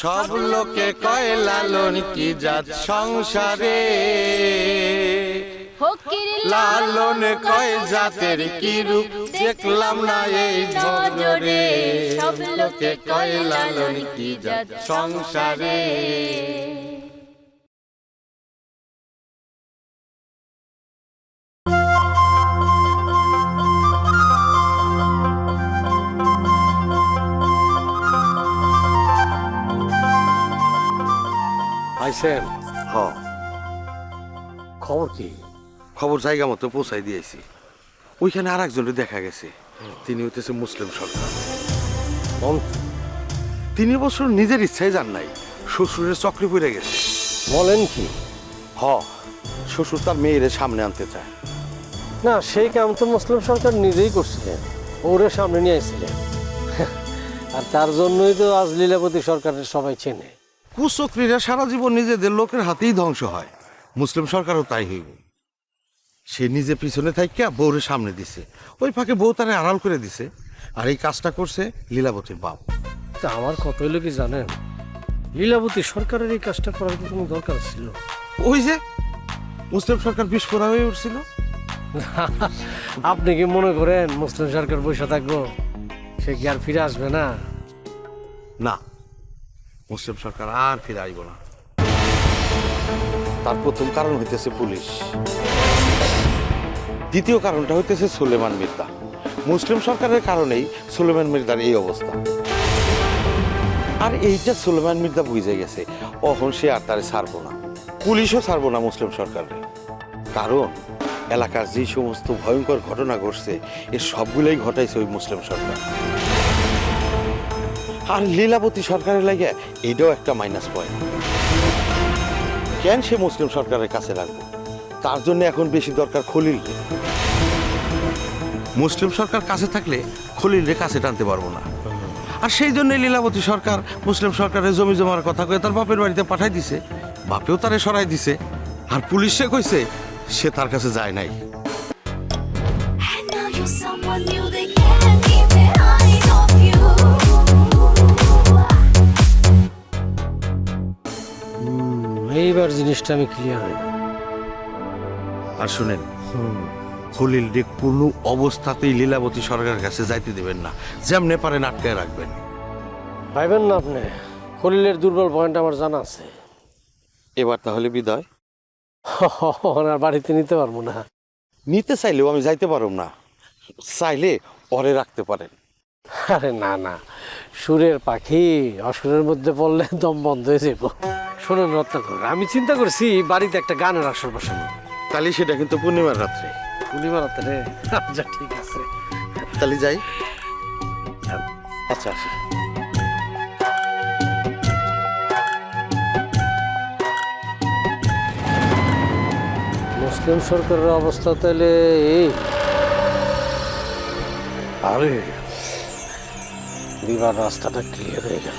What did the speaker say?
সব লোকে কয় লালন কি জাত সংসারে? লালন কয় জাতের কি রূপ? দেখলাম না এই নজরে। সব লোকে কয় লালন কি জাত সংসারে? আইসেন হ। খবর কি? খবর জায়গা মতো পৌঁছাই দিয়েছি। ওইখানে আর একজনের দেখা গেছে। তিনি হইতেছে মুসলিম সরকার। বল তিনি অবশ্য নিজের ইচ্ছায় যান নাই। শ্বশুরের চক্রে পড়ে গেছে। বলেন কি? হ শ্বশুর তার মেয়েরে সামনে আনতে চায়। না সেই কাম তো মুসলিম সরকার নিজেই করছিলেন ওরে সামনে নিয়ে আসছিলেন আর তার জন্যই তো আজ লীলাবতী সরকারের সবাই চেনে। কুচক্রীরা সারা জীবন নিজেদের লোকের হাতেই ধ্বংস হয়। মুসলিম সরকারও তাই হইব সে নিজে পিছনে থাইকা বউরে সামনে দিছে। ওই ফাঁকে বউ তারে আড়াল করে দিছে। আর এই কাজটা করছে লীলাবতীর বাপ। তা আমার কত হইল কি জানেন? লীলাবতী সরকারের এই কাজটা করার কি কোনো দরকার ছিল? ওই যে মুসলিম সরকার বিস্ফোরা হয়ে উঠছিল। আপনি কি মনে করেন মুসলিম সরকার বসে থাকব? সে কি আর ফিরে আসবে না? না। মুসলিম সরকার আর ফিরে আইব না। তার প্রথম কারণ হইতেছে পুলিশ। দ্বিতীয় কারণটা হইতেছে সুলেমান মির্জা। মুসলিম সরকারের কারণেই সুলেমান মির্জার এই অবস্থা। আর এইটা সুলেমান মির্জা বুঝে গেছে, অহন সে আর তারে ছাড়বো না। পুলিশও ছাড়বো না মুসলিম সরকারের কারণ এলাকার যে সমস্ত ভয়ঙ্কর ঘটনা ঘটছে এর সবগুলোই ঘটাইছে ওই মুসলিম সরকার। আর লীলাবতী সরকারের লাগে এটাও একটা মাইনাস পয়েন্ট কেন সে মুসলিম সরকারের কাছে রাখব তার জন্য এখন বেশি দরকার খলিল মুসলিম সরকার কাছে থাকলে খলিল রে কাছে টানতে পারব না। আর সেই জন্য লীলাবতী সরকার মুসলিম সরকারের জমি জমার কথা কয়ে তার বাপের বাড়িতে পাঠাই দিছে। বাপেও তারে সরাই দিছে। আর পুলিশে কইছে, সে তার কাছে যায় নাই। এইবার জিনিসটা আমি ক্লিয়ার হই না। আর শুনেন খলিল রে কোনো অবস্থাতেই লীলাবতী সরকারের কাছে যাইতে দেবেন না। যেমনে পারেন আটকায় রাখবেন। ভাইবেন না আপনি? খলিলের দুর্বল পয়েন্ট আমার জানা আছে। এবার তাহলে বিদায়। ওনার বাড়িতে নিতে পারব না। নিতে চাইলেও আমি যাইতে পারব না। চাইলে পরে রাখতে পারেন। আরে না না। সুরের পাখি অসুরের মধ্যে পড়লে দম বন্ধ হয়ে যাব শোনেন রত্নাকর আমি চিন্তা করছি বাড়িতে একটা গানের আসর বসানো তাহলে সেটা কিন্তু পূর্ণিমার রাত্রে। পূর্ণিমা রাতে রে আচ্ছা ঠিক আছে। তাহলে যাই। আচ্ছা আসি। মুসলিম সরকারের অবস্থা তাহলে এই। আরে বিবার রাস্তাটা ক্লিয়ার হয়ে গেল।